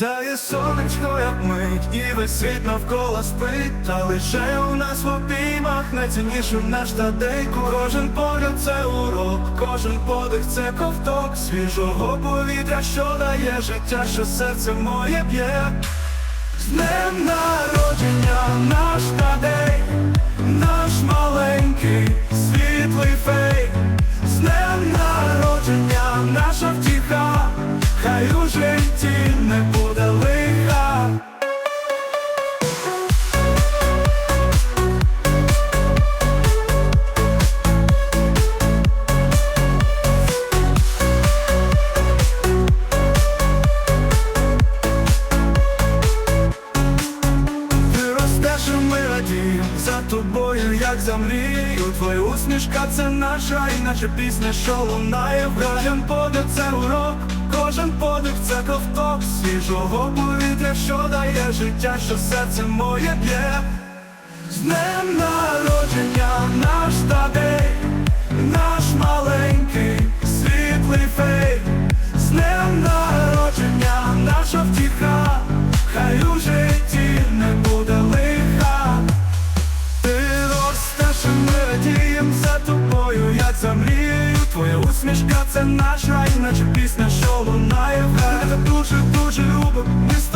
Та є сонечко, як мить, і весь світ навколо спить, та лише у нас в обіймах найцінніше наш тадейку. Кожен погляд це урок, кожен подих це ковток свіжого повітря, що дає життя, що серце моє б'є. З днем народження наш тадей, наш маленький світлий фей, з днем народження наша втіха, хай у житті не буде і за тобою, як за мрією. Твоя усмішка це наша, і наче пісня, що лунає Кожен подих. Це урок, кожен подих це ковток Свіжого повітря, що дає життя, що серце моє б'є. З днем народження наш тадей, наш маленький світлий фей Твоя це наш рай, наче пісня, що лунає в Дуже, дуже любим, місто